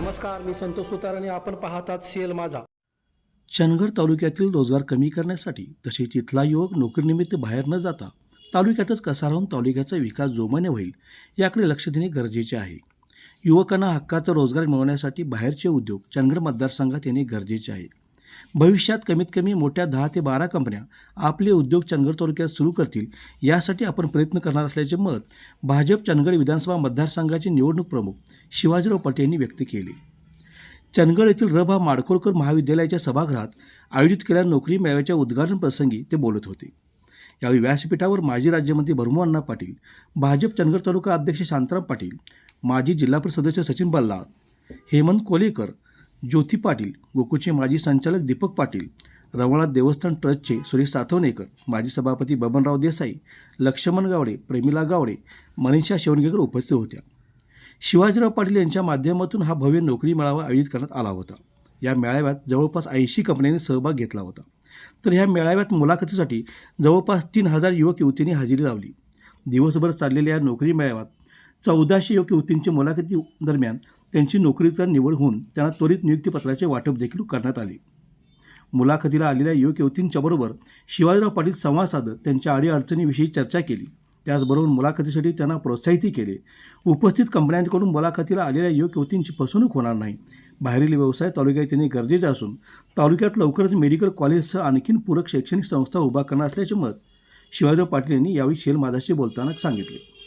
नमस्कार मी संतोष सुतार आणि आपण पाहतात सेल माझा. चंदगड तालुक्यातील रोजगार कमी करण्यासाठी तसेच इथला युवक नोकरीनिमित्त बाहेर न जाता तालुक्यातच कसा राहून तालुक्याचा विकास जोमाने होईल याकडे लक्ष देणे गरजेचे आहे. युवकांना हक्काचा रोजगार मिळवण्यासाठी बाहेरचे उद्योग चंदगड मतदारसंघात येणे गरजेचे आहे. भविष्यात कमीत कमी मोठ्या दहा ते बारा कंपन्या आपले उद्योग चंदगड तालुक्यात सुरू करतील यासाठी आपण प्रयत्न करणार असल्याचे मत भाजप चंदगड विधानसभा मतदारसंघाचे निवडणूक प्रमुख शिवाजीराव पटेल यांनी व्यक्त केले. चंदगड येथील रभा माडखोलकर महाविद्यालयाच्या सभागृहात आयोजित केलेल्या नोकरी मेळाव्याच्या उद्घाटन प्रसंगी ते बोलत होते. यावेळी व्यासपीठावर माजी राज्यमंत्री भरमोअण्णा पाटील भाजप चंदगड तालुका अध्यक्ष शांताराम पाटील माजी जिल्हा परिषद सदस्य सचिन बल्लाळ हेमंत कोलेकर ज्योती पाटील गोकुळचे माजी संचालक दीपक पाटील रवळा देवस्थान ट्रस्टचे सुरेश सातवणेकर माजी सभापती बबनराव देसाई लक्ष्मण गावडे प्रेमिला गावडे मनीषा शेवणगेकर उपस्थित होत्या. शिवाजीराव पाटील यांच्या माध्यमातून हा भव्य नोकरी मेळावा आयोजित करण्यात आला होता. या मेळाव्यात जवळपास ऐंशी कंपन्यांनी सहभाग घेतला होता. तर ह्या मेळाव्यात मुलाखतीसाठी जवळपास तीन हजार युवक युवतींनी हजेरी लावली. दिवसभर चाललेल्या या नोकरी मेळाव्यात चौदाशे युवक युवतींची मुलाखती दरम्यान त्यांची नोकरीचा निवड होऊन त्यांना त्वरित नियुक्तीपत्राचे वाटप देखील करण्यात आले. मुलाखतीला आलेल्या युवक युवतींच्याबरोबर शिवाजीराव पाटील संवाद साधत त्यांच्या अडीअडचणीविषयी चर्चा केली. त्याचबरोबर मुलाखतीसाठी त्यांना प्रोत्साहितही केले. उपस्थित कंपन्यांकडून मुलाखतीला आलेल्या युवक युवतींची फसवणूक होणार नाही. बाहेरील व्यवसाय तालुक्यात येणे गरजेचे असून तालुक्यात लवकरच मेडिकल कॉलेजसह आणखीन पूरक शैक्षणिक संस्था उभा करणार असल्याचे मत शिवाजीराव पाटील यांनी यावेळी शेल बोलताना सांगितले.